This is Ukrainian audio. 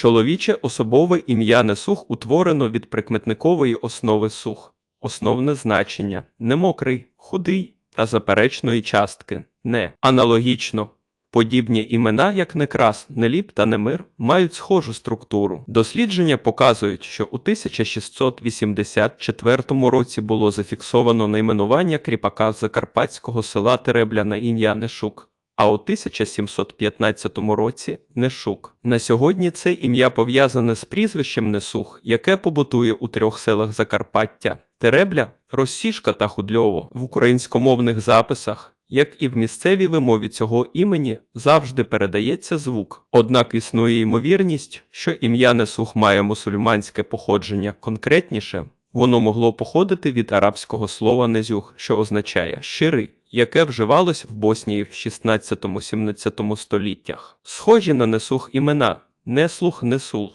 Чоловіче особове ім'я Несух утворено від прикметникової основи сух. Основне значення немокрий, худий та заперечної частки не. Аналогічно, подібні імена, як Некрас, Неліп та Немир, мають схожу структуру. Дослідження показують, що у 1684 році було зафіксовано найменування кріпака закарпатського села Теребля на ім'я Нешук. А у 1715 році Нешук. На сьогодні це ім'я пов'язане з прізвищем Несух, яке побутує у трьох селах Закарпаття: Теребля, Росішка та Худльово. В українськомовних записах, як і в місцевій вимові цього імені, завжди передається звук. Однак існує ймовірність, що ім'я Несух має мусульманське походження конкретніше. Воно могло походити від арабського слова незюх, що означає щирий, яке вживалось в Боснії в 16-17 століттях. Схожі на несух імена Неслух Несул,